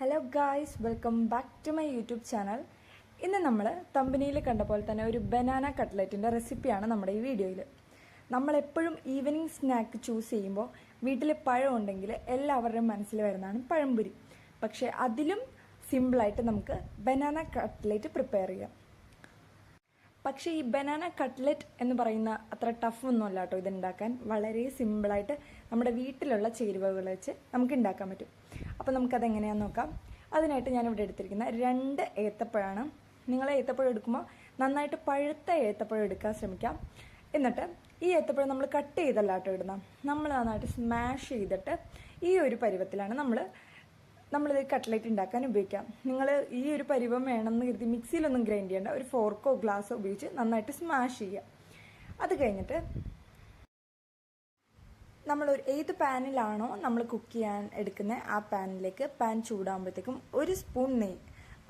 Hello guys welcome back to my YouTube channel ഇന്ന് നമ്മൾ തമ്പനിയിൽ കണ്ട പോലെ തന്നെ ഒരു ബനാന കട്ട്ലറ്റിന്റെ റെസിപ്പിയാണ് നമ്മുടെ ഈ വീഡിയോയിൽ നമ്മളെപ്പോഴും ഈവനിങ് സ്നാക്ക് ചൂസ് ചെയ്യുമ്പോൾ വീട്ടിൽ പഴം ഉണ്ടെങ്കിൽ എല്ലാവരുടെയും മനസ്സിൽ വരുന്നതാണ് പഴംപൊരി. പക്ഷേ അതിലും സിമ്പിളായിട്ട് നമുക്ക് ബനാന കട്ട്ലറ്റ് പ്രിപ്പയർ ചെയ്യാം. പക്ഷേ ഈ ബനാന കട്ട്ലറ്റ് എന്ന് പറയുന്ന അത്ര ടഫ് ഒന്നും അല്ല കേട്ടോ ഇതുണ്ടാക്കാൻ. വളരെ സിമ്പിളായിട്ട് നമ്മുടെ വീട്ടിലുള്ള ചേരുവകൾ വെച്ച് നമുക്ക് ഉണ്ടാക്കാൻ പറ്റും. അപ്പോൾ നമുക്കത് എങ്ങനെയാണെന്ന് നോക്കാം. അതിനായിട്ട് ഞാനിവിടെ എടുത്തിരിക്കുന്ന രണ്ട് ഏത്തപ്പഴമാണ് നിങ്ങൾ ഏത്തപ്പഴം എടുക്കുമ്പോൾ നന്നായിട്ട് പഴുത്ത ഏത്തപ്പഴം എടുക്കാൻ ശ്രമിക്കാം. എന്നിട്ട് ഈ ഏത്തപ്പഴം നമ്മൾ കട്ട് ചെയ്തല്ല കേട്ടോ ഇടുന്ന. നമ്മൾ നന്നായിട്ട് സ്മാഷ് ചെയ്തിട്ട് ഈ ഒരു പരുവത്തിലാണ് നമ്മൾ നമ്മളിത് കട്ട്ലേറ്റ് ഉണ്ടാക്കാൻ ഉപയോഗിക്കാം. നിങ്ങൾ ഈ ഒരു പരുവം വേണമെന്ന് കരുതി മിക്സിയിലൊന്നും ഗ്രൈൻഡ് ചെയ്യേണ്ട. ഒരു ഫോർക്കോ ഗ്ലാസോ ഉപയോഗിച്ച് നന്നായിട്ട് സ്മാഷ് ചെയ്യുക. അത് കഴിഞ്ഞിട്ട് നമ്മൾ ഒരു ഏത് പാനിലാണോ നമ്മൾ കുക്ക് ചെയ്യാൻ എടുക്കുന്നത് ആ പാനിലേക്ക് പാൻ ചൂടാകുമ്പോഴത്തേക്കും ഒരു സ്പൂൺ നെയ്യ്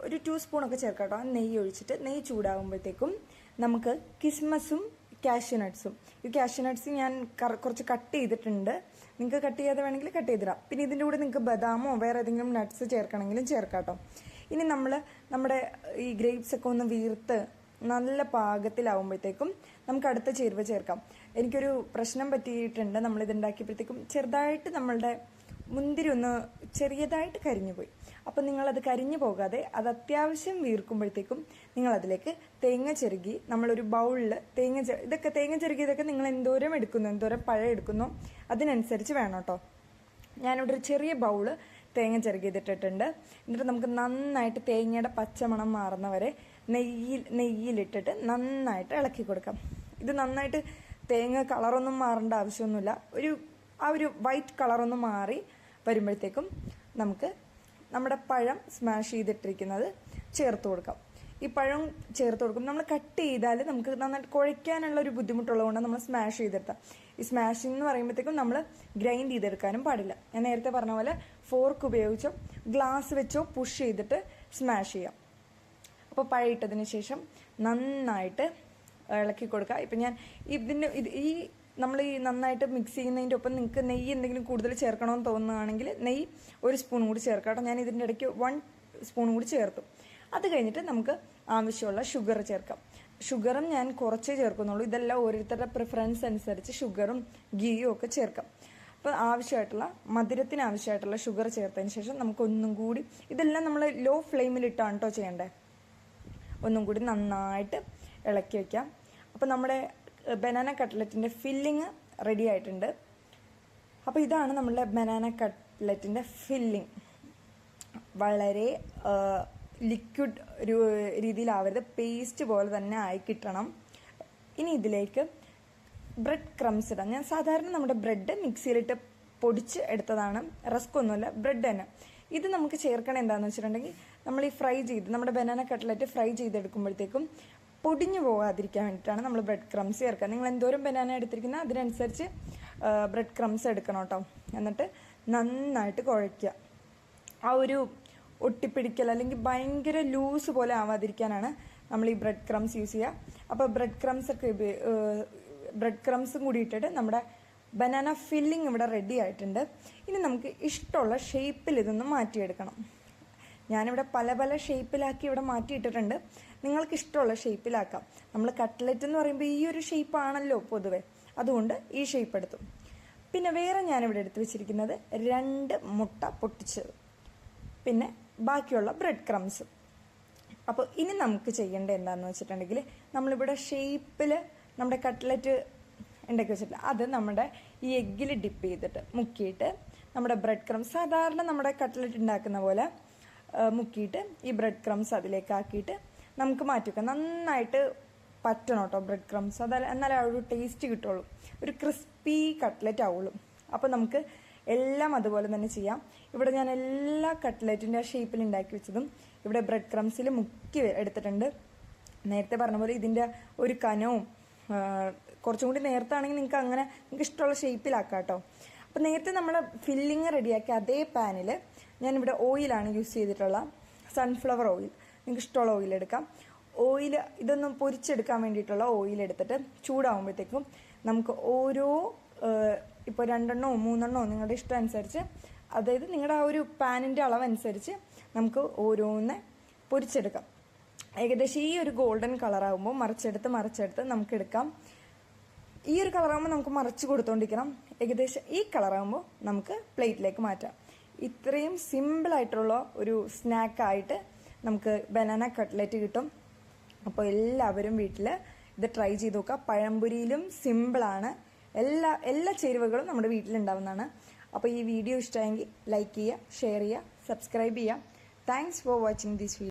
ഒരു ടു സ്പൂണൊക്കെ ചേർക്കാട്ടോ. നെയ്യ് ഒഴിച്ചിട്ട് നെയ്യ് ചൂടാകുമ്പോഴത്തേക്കും നമുക്ക് കിസ്മസും കാഷ്യൂനട്ട്സും ഈ കാഷ്യൂനട്ട്സ് ഞാൻ കുറച്ച് കട്ട് ചെയ്തിട്ടുണ്ട്. നിങ്ങൾക്ക് കട്ട് ചെയ്യാതെ വേണമെങ്കിൽ കട്ട് ചെയ്തിടാം. പിന്നെ ഇതിന്റെ കൂടെ നിങ്ങൾക്ക് ബദാമോ വേറെ ഏതെങ്കിലും നട്ട്സ് ചേർക്കണമെങ്കിലും ചേർക്കാം കേട്ടോ ഇനി നമ്മൾ നമ്മുടെ ഈ ഗ്രേപ്സ് ഒക്കെ ഒന്ന് വീർത്ത് നല്ല പാകത്തിലാവുമ്പോഴത്തേക്കും നമുക്ക് അടുത്ത ചേരുവ ചേർക്കാം. എനിക്കൊരു പ്രശ്നം പറ്റിയിട്ടുണ്ട്. നമ്മൾ ഇതുണ്ടാക്കിയപ്പോഴത്തേക്കും ചെറുതായിട്ട് നമ്മളുടെ മുന്തിരി ഒന്ന് ചെറിയതായിട്ട് കരിഞ്ഞു പോയി അപ്പം നിങ്ങളത് കരിഞ്ഞു പോകാതെ അത് അത്യാവശ്യം വീർക്കുമ്പോഴത്തേക്കും നിങ്ങൾ അതിലേക്ക് തേങ്ങ ചെറുകി നമ്മളൊരു ബൗളിൽ തേങ്ങ ഇതൊക്കെ തേങ്ങ ചെറുകിയതൊക്കെ നിങ്ങൾ എന്തോരം എടുക്കുന്നു എന്തോരം പഴം എടുക്കുന്നു അതിനനുസരിച്ച് വേണം കേട്ടോ. ഞാനിവിടെ ഒരു ചെറിയ ബൗൾ തേങ്ങ ചെറുകിയതിട്ടിട്ടുണ്ട് എന്നിട്ട് നമുക്ക് നന്നായിട്ട് തേങ്ങയുടെ പച്ചമണം മാറുന്നവരെ നെയ്യിൽ നെയ്യിലിട്ടിട്ട് നന്നായിട്ട് ഇളക്കി കൊടുക്കാം. ഇത് നന്നായിട്ട് തേങ്ങ കളറൊന്നും മാറേണ്ട ആവശ്യമൊന്നുമില്ല. ഒരു ആ ഒരു വൈറ്റ് കളറൊന്നും മാറി വരുമ്പോഴത്തേക്കും നമുക്ക് നമ്മുടെ പഴം സ്മാഷ് ചെയ്തിട്ടിരിക്കുന്നത് ചേർത്ത് കൊടുക്കാം. ഈ പഴം ചേർത്ത് കൊടുക്കും നമ്മൾ കട്ട് ചെയ്താൽ നമുക്ക് നന്നായിട്ട് കുഴയ്ക്കാനുള്ള ഒരു ബുദ്ധിമുട്ടുള്ളതുകൊണ്ട് നമ്മൾ സ്മാഷ് ചെയ്തെടുത്താം ഈ സ്മാഷിംഗ് എന്ന് പറയുമ്പോഴത്തേക്കും നമ്മൾ ഗ്രൈൻഡ് ചെയ്തെടുക്കാനും പാടില്ല. ഞാൻ നേരത്തെ പറഞ്ഞ പോലെ ഫോർക്ക് ഉപയോഗിച്ചോ ഗ്ലാസ് വെച്ചോ പുഷ് ചെയ്തിട്ട് സ്മാഷ് ചെയ്യാം. അപ്പോൾ പഴയിട്ടതിന് ശേഷം നന്നായിട്ട് ഇളക്കി കൊടുക്കുക. ഇപ്പം ഞാൻ ഇതിന് ഇത് ഈ നമ്മൾ ഈ നന്നായിട്ട് മിക്സ് ചെയ്യുന്നതിന്റെ ഒപ്പം നിങ്ങൾക്ക് നെയ്യ് എന്തെങ്കിലും കൂടുതൽ ചേർക്കണമെന്ന് തോന്നുകയാണെങ്കിൽ നെയ്യ് ഒരു സ്പൂൺ കൂടി ചേർക്കാം കേട്ടോ. ഞാൻ ഇതിന്റെ ഇടയ്ക്ക് വൺ സ്പൂൺ കൂടി ചേർത്തു. അത് കഴിഞ്ഞിട്ട് നമുക്ക് ആവശ്യമുള്ള ഷുഗർ ചേർക്കാം. ഷുഗറും ഞാൻ കുറച്ചേ ചേർക്കുന്നുള്ളൂ. ഇതെല്ലാം ഓരോരുത്തരുടെ പ്രിഫറൻസ് അനുസരിച്ച് ഷുഗറും ഗീയും ഒക്കെ ചേർക്കാം. അപ്പോൾ ആവശ്യമായിട്ടുള്ള മധുരത്തിന് ആവശ്യമായിട്ടുള്ള ഷുഗർ ചേർത്തതിന് ശേഷം നമുക്ക് ഒന്നും കൂടി ഇതെല്ലാം നമ്മൾ ലോ ഫ്ലെയിമിലിട്ടാണ് കേട്ടോ ചെയ്യേണ്ടത് ഒന്നും കൂടി നന്നായിട്ട് ഇളക്കി വയ്ക്കാം അപ്പോൾ നമ്മുടെ ബനാന കട്ട്ലറ്റിന്റെ ഫില്ലിങ് റെഡി ആയിട്ടുണ്ട്. അപ്പോൾ ഇതാണ് നമ്മളുടെ ബനാന കട്ട്ലറ്റിന്റെ ഫില്ലിങ് വളരെ ലിക്വിഡ് രീതിയിലാവരുത്. പേസ്റ്റ് പോലെ തന്നെ ആയി കിട്ടണം. ഇനി ഇതിലേക്ക് ബ്രെഡ് ക്രംസ് ഇടാം. ഞാൻ സാധാരണ നമ്മുടെ ബ്രെഡ് മിക്സിയിലിട്ട് പൊടിച്ച് എടുത്തതാണ്. റസ്ക് ഒന്നുമില്ല ബ്രെഡ് തന്നെ. ഇത് നമുക്ക് ചേർക്കണം എന്താണെന്ന് വെച്ചിട്ടുണ്ടെങ്കിൽ നമ്മൾ ഈ ഫ്രൈ ചെയ്ത് നമ്മുടെ ബനാന കട്ട്ലറ്റ് ഫ്രൈ ചെയ്തെടുക്കുമ്പോഴത്തേക്കും പൊടിഞ്ഞു പോകാതിരിക്കാൻ വേണ്ടിയിട്ടാണ് നമ്മൾ ബ്രെഡ് ക്രംസ് ചേർക്കുക. നിങ്ങൾ എന്തോരം ബനാന എടുത്തിരിക്കുന്ന അതിനനുസരിച്ച് ബ്രെഡ് ക്രംസ് എടുക്കണം കേട്ടോ എന്നിട്ട് നന്നായിട്ട് കുഴയ്ക്കുക. ആ ഒരു ഒട്ടിപ്പിടിക്കൽ അല്ലെങ്കിൽ ഭയങ്കര ലൂസ് പോലെ ആവാതിരിക്കാനാണ് നമ്മൾ ഈ ബ്രെഡ് ക്രംസ് യൂസ് ചെയ്യുക. അപ്പോൾ ബ്രെഡ് ക്രംസ് ഒക്കെ ബ്രെഡ് ക്രംസും കൂടി ഇട്ടിട്ട് നമ്മുടെ ബനാന ഫില്ലിംഗ് ഇവിടെ റെഡി ആയിട്ടുണ്ട്. ഇനി നമുക്ക് ഇഷ്ടമുള്ള ഷേപ്പിൽ ഇതൊന്ന് മാറ്റിയെടുക്കണം. ഞാനിവിടെ പല പല ഷേപ്പിലാക്കി ഇവിടെ മാറ്റിയിട്ടിട്ടുണ്ട്. നിങ്ങൾക്ക് ഇഷ്ടമുള്ള ഷേപ്പിലാക്കാം. നമ്മൾ കട്ട്ലറ്റ് എന്ന് പറയുമ്പോൾ ഈ ഒരു ഷേപ്പാണല്ലോ പൊതുവെ. അതുകൊണ്ട് ഈ ഷേപ്പ് എടുത്തു. പിന്നെ വേറെ ഞാനിവിടെ എടുത്തു വെച്ചിരിക്കുന്നത് രണ്ട് മുട്ട പൊട്ടിച്ചത്. പിന്നെ ബാക്കിയുള്ള ബ്രെഡ് ക്രംസ്. അപ്പോൾ ഇനി നമുക്ക് ചെയ്യേണ്ടത് എന്താണെന്ന് വെച്ചിട്ടുണ്ടെങ്കിൽ നമ്മളിവിടെ ഷേപ്പിൽ നമ്മുടെ കട്ട്ലറ്റ് ഉണ്ടാക്കി വെച്ചിട്ടില്ല അത് നമ്മുടെ ഈ എഗ്ഗിൽ ഡിപ്പ് ചെയ്തിട്ട് മുക്കിയിട്ട് നമ്മുടെ ബ്രെഡ് ക്രംസ് സാധാരണ നമ്മുടെ കട്ട്ലറ്റ് ഉണ്ടാക്കുന്ന പോലെ മുക്കിയിട്ട് ഈ ബ്രെഡ് ക്രംസ് അതിലേക്ക് ആക്കിയിട്ട് നമുക്ക് മാറ്റി വെക്കാം നന്നായിട്ട് പറ്റണം കേട്ടോ ബ്രെഡ് ക്രംസ് അത് എന്നാലേ ആ ഒരു ടേസ്റ്റ് കിട്ടുള്ളൂ. ഒരു ക്രിസ്പി കട്ട്ലറ്റ് ആവുള്ളൂ. അപ്പോൾ നമുക്ക് എല്ലാം അതുപോലെ തന്നെ ചെയ്യാം. ഇവിടെ ഞാൻ എല്ലാ കട്ട്ലറ്റിന്റെ ഷേപ്പിൽ ഉണ്ടാക്കി വെച്ചതും ഇവിടെ ബ്രെഡ് ക്രംസിൽ മുക്കി എടുത്തിട്ടുണ്ട്. നേരത്തെ പറഞ്ഞ പോലെ ഇതിന്റെ ഒരു കനവും കുറച്ചും കൂടി നേരത്താണെങ്കിൽ നിങ്ങൾക്ക് അങ്ങനെ നിങ്ങൾക്ക് ഇഷ്ടമുള്ള ഷേപ്പിലാക്കാം കേട്ടോ അപ്പോൾ നേരത്തെ നമ്മൾ ഫില്ലിങ് റെഡിയാക്കി അതേ പാനിൽ ഞാനിവിടെ ഓയിലാണ് യൂസ് ചെയ്തിട്ടുള്ള സൺഫ്ലവർ ഓയിൽ നിങ്ങൾക്ക് ഇഷ്ടമുള്ള ഓയിൽ എടുക്കാം. ഓയിൽ ഇതൊന്നും പൊരിച്ചെടുക്കാൻ വേണ്ടിയിട്ടുള്ള ഓയിൽ എടുത്തിട്ട് ചൂടാവുമ്പോഴത്തേക്കും നമുക്ക് ഓരോ ഇപ്പോൾ രണ്ടെണ്ണോ മൂന്നെണ്ണോ നിങ്ങളുടെ ഇഷ്ടം അനുസരിച്ച് അതായത് നിങ്ങളുടെ ആ ഒരു പാനിന്റെ അളവനുസരിച്ച് നമുക്ക് ഓരോന്ന് പൊരിച്ചെടുക്കാം. ഏകദേശം ഈ ഒരു ഗോൾഡൻ കളറാകുമ്പോൾ മറിച്ചെടുത്ത് മറിച്ചെടുത്ത് നമുക്ക് എടുക്കാം ഈ ഒരു കളറാകുമ്പോൾ നമുക്ക് മറിച്ച് കൊടുത്തോണ്ടിരിക്കണം. ഏകദേശം ഈ കളറാകുമ്പോൾ നമുക്ക് പ്ലേറ്റിലേക്ക് മാറ്റാം. ഇത്രയും സിമ്പിളായിട്ടുള്ള ഒരു സ്നാക്കായിട്ട് നമുക്ക് ബനാന കട്ട്ലറ്റ് കിട്ടും. അപ്പോൾ എല്ലാവരും വീട്ടിൽ ഇത് ട്രൈ ചെയ്ത് നോക്കുക. പഴംപൊരിയിലും സിമ്പിളാണ് എല്ലാ എല്ലാ ചേരുവകളും നമ്മുടെ വീട്ടിലുണ്ടാവുന്നതാണ് അപ്പോൾ ഈ വീഡിയോ ഇഷ്ടമായെങ്കിൽ ലൈക്ക് ചെയ്യുക ഷെയർ ചെയ്യുക സബ്സ്ക്രൈബ് ചെയ്യുക. Thanks for watching this video